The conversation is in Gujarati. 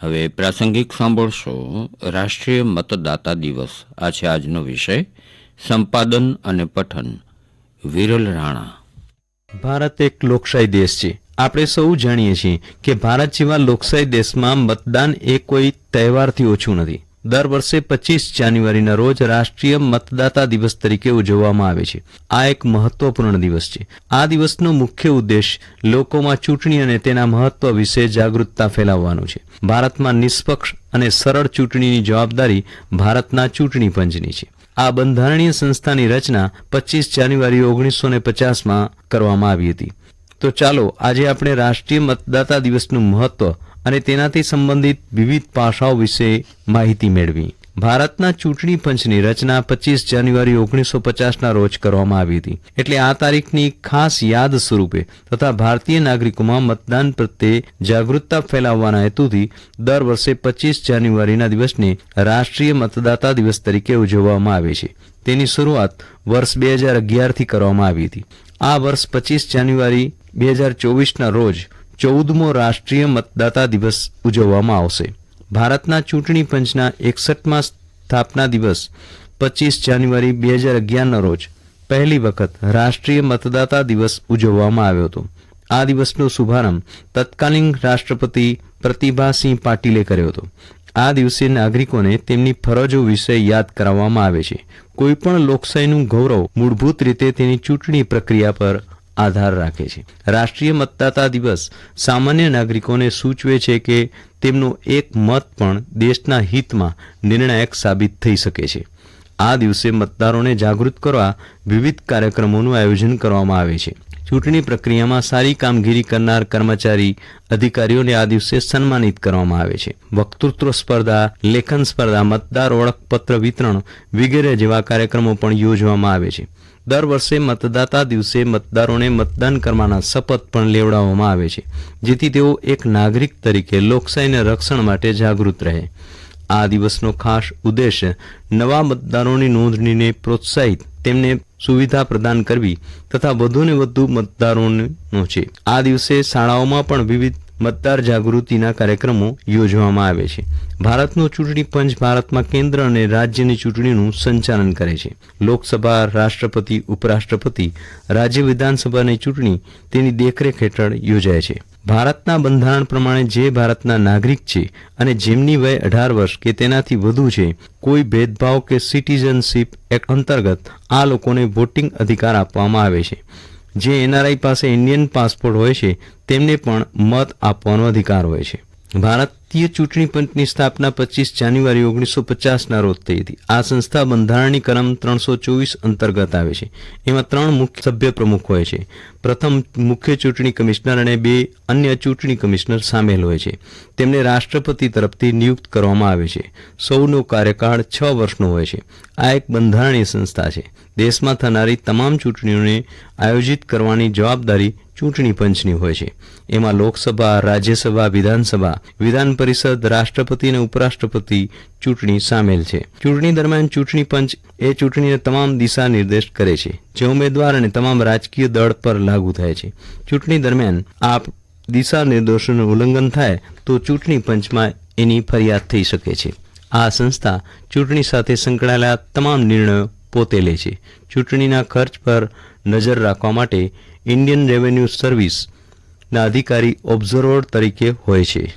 હવે પ્રાસંગિક સાંભળશો રાષ્ટ્રીય મતદાતા દિવસ. આ છે આજનો વિષય સંપાદન અને પઠન. વિરલ રાણા. ભારત એક લોકશાહી દેશ છે. આપણે સૌ જાણીએ છીએ કે ભારત જેવા લોકશાહી દેશમાં મતદાન એ કોઈ તહેવારથી ઓછું નથી. દર વર્ષે પચીસ જાન્યુઆરીના રોજ રાષ્ટ્રીય મતદાતા દિવસ તરીકે ઉજવવામાં આવે છે. આ એક મહત્વપૂર્ણ દિવસ છે. આ દિવસનો મુખ્ય ઉદ્દેશ લોકોમાં ચૂંટણી અને તેના મહત્વ વિશે જાગૃતતા ફેલાવવાનો છે. ભારતમાં નિષ્પક્ષ અને સરળ ચૂંટણીની જવાબદારી ભારતના ચૂંટણી પંચની છે. આ બંધારણીય સંસ્થાની રચના પચીસ જાન્યુઆરી ઓગણીસો ને પચાસમાં કરવામાં આવી હતી. તો ચાલો, આજે આપણે રાષ્ટ્રીય મતદાતા દિવસનું મહત્વ અને તેનાથી સંબંધિત વિવિધ પાસાઓ વિશે માહિતી મેળવી. ભારતના ચૂંટણી પંચની રચના પચીસ જાન્યુઆરી ઓગણીસો પચાસના રોજ કરવામાં આવી હતી. એટલે આ તારીખની ખાસ યાદ સ્વરૂપે તથા ભારતીય નાગરિકોમાં મતદાન પ્રત્યે જાગૃતતા ફેલાવવાના હેતુથી દર વર્ષે પચીસ જાન્યુઆરીના દિવસને રાષ્ટ્રીય મતદાતા દિવસ તરીકે ઉજવવામાં આવે છે. તેની શરૂઆત વર્ષ બે હજાર અગિયારથી કરવામાં આવી હતી. આ વર્ષ પચીસ જાન્યુઆરી બે હજાર ચોવીસના રોજ ચૌદમો રાષ્ટ્રીય મતદાતા દિવસ ઉજવવામાં આવશે. ભારતના ચૂંટણી પંચના એકસઠમાં સ્થાપના દિવસ પચીસ જાન્યુઆરી બે હજાર અગિયારના રોજ પહેલી વખત રાષ્ટ્રીય મતદાતા દિવસ ઉજવવામાં આવ્યો હતો. આ દિવસનો શુભારંભ તત્કાલીન રાષ્ટ્રપતિ પ્રતિભાસિંહ પાટીલે કર્યો હતો. આ દિવસે નાગરિકોને તેમની ફરજો વિશે યાદ કરાવવામાં આવે છે. કોઈપણ લોકશાહીનું ગૌરવ મૂળભૂત રીતે તેની ચૂંટણી પ્રક્રિયા પર આધાર રાખે છે. રાષ્ટ્રીય મતદાતા દિવસ સામાન્ય નાગરિકોને સૂચવે છે કે તેમનો એક મત પણ દેશના હિતમાં નિર્ણાયક સાબિત થઈ શકે છે. આ દિવસે મતદારોને જાગૃત કરવા વિવિધ કાર્યક્રમોનું આયોજન કરવામાં આવે છે. ચૂંટણી પ્રક્રિયામાં સારી કામગીરી કરનાર કર્મચારી અધિકારીઓને આ દિવસે સન્માનિત કરવામાં આવે છે. વક્તૃત્વ સ્પર્ધા, લેખન સ્પર્ધા, મતદાર ઓળખપત્ર વિતરણ વગેરે જેવા કાર્યક્રમો પણ યોજવામાં આવે છે. દર વર્ષે મતદાતા દિવસે મતદારોને મતદાન કરવાના શપથ પણ લેવડાવવામાં આવે છે, જેથી તેઓ એક નાગરિક તરીકે લોકશાહીને રક્ષણ માટે જાગૃત રહે. આ દિવસનો ખાસ ઉદ્દેશ નવા મતદારોની નોંધણીને પ્રોત્સાહિત તેમને સુવિધા પ્રદાન કરવી તથા વધુને વધુ મતદારોનો છે. આ દિવસે શાળાઓમાં પણ વિવિધ મતદાર જાગૃતિના કાર્યક્રમો યોજવામાં આવે છે. ભારતનો ચૂંટણી પંચ ભારતમાં કેન્દ્ર અને રાજ્યની ચૂંટણીનું સંચાલન કરે છે. લોકસભા રાષ્ટ્રપતિ, ઉપરાષ્ટ્રપતિ, રાજ્ય વિધાનસભાની ચૂંટણી તેની દેખરેખ હેઠળ યોજાય છે. ભારતના બંધારણ પ્રમાણે જે ભારતના નાગરિક છે અને જેમની વય અઢાર વર્ષ કે તેનાથી વધુ છે, કોઈ ભેદભાવ કે સિટીઝનશીપ એક્ટ અંતર્ગત આ લોકોને વોટિંગ અધિકાર આપવામાં આવે છે. જે એનઆરઆઈ પાસે ઇન્ડિયન પાસપોર્ટ હોય છે તેમને પણ મત આપવાનો અધિકાર હોય છે. ભારતીય ચૂંટણી પંચની સ્થાપના પચીસ જાન્યુઆરી ઓગણીસો પચાસના રોજ થઈ હતી. આ સંસ્થા બંધારણની કલમ ત્રણસો ચોવીસ અંતર્ગત આવે છે. એમાં ત્રણ મુખ્ય સભ્ય પ્રમુખ હોય છે. પ્રથમ મુખ્ય ચૂંટણી કમિશનર અને બે અન્ય ચૂંટણી કમિશનર સામેલ હોય છે. તેમને રાષ્ટ્રપતિ તરફથી નિયુક્ત કરવામાં આવે છે. સૌનો કાર્યકાળ છ વર્ષનો હોય છે. આ એક બંધારણીય સંસ્થા છે. દેશમાં થનારી તમામ ચૂંટણીઓને આયોજિત કરવાની જવાબદારી ચૂંટણી પંચની હોય છે. એમાં લોકસભા, રાજ્યસભા, વિધાનસભા, વિધાન પરિષદ, રાષ્ટ્રપતિ અને ઉપરાષ્ટ્રપતિ ચૂંટણી સામેલ છે. ચૂંટણી દરમિયાન ચૂંટણી પંચ એ ચૂંટણીને તમામ દિશા નિર્દેશ કરે છે. જે ઉમેદવાર અને તમામ રાજકીય દળ પર લાગુ થાય છે. ચૂંટણી દરમિયાન આ દિશા નિર્દેશોનું ઉલ્લંઘન થાય તો ચૂંટણી પંચમાં એની ફરિયાદ થઈ શકે છે. આ સંસ્થા ચૂંટણી સાથે સંકળાયેલા તમામ નિર્ણયો પોતે લે છે. ચૂંટણીના ખર્ચ પર નજર રાખવા માટે ઇન્ડિયન રેવન્યુ સર્વિસના અધિકારી ઓબ્ઝર્વર તરીકે હોય છે.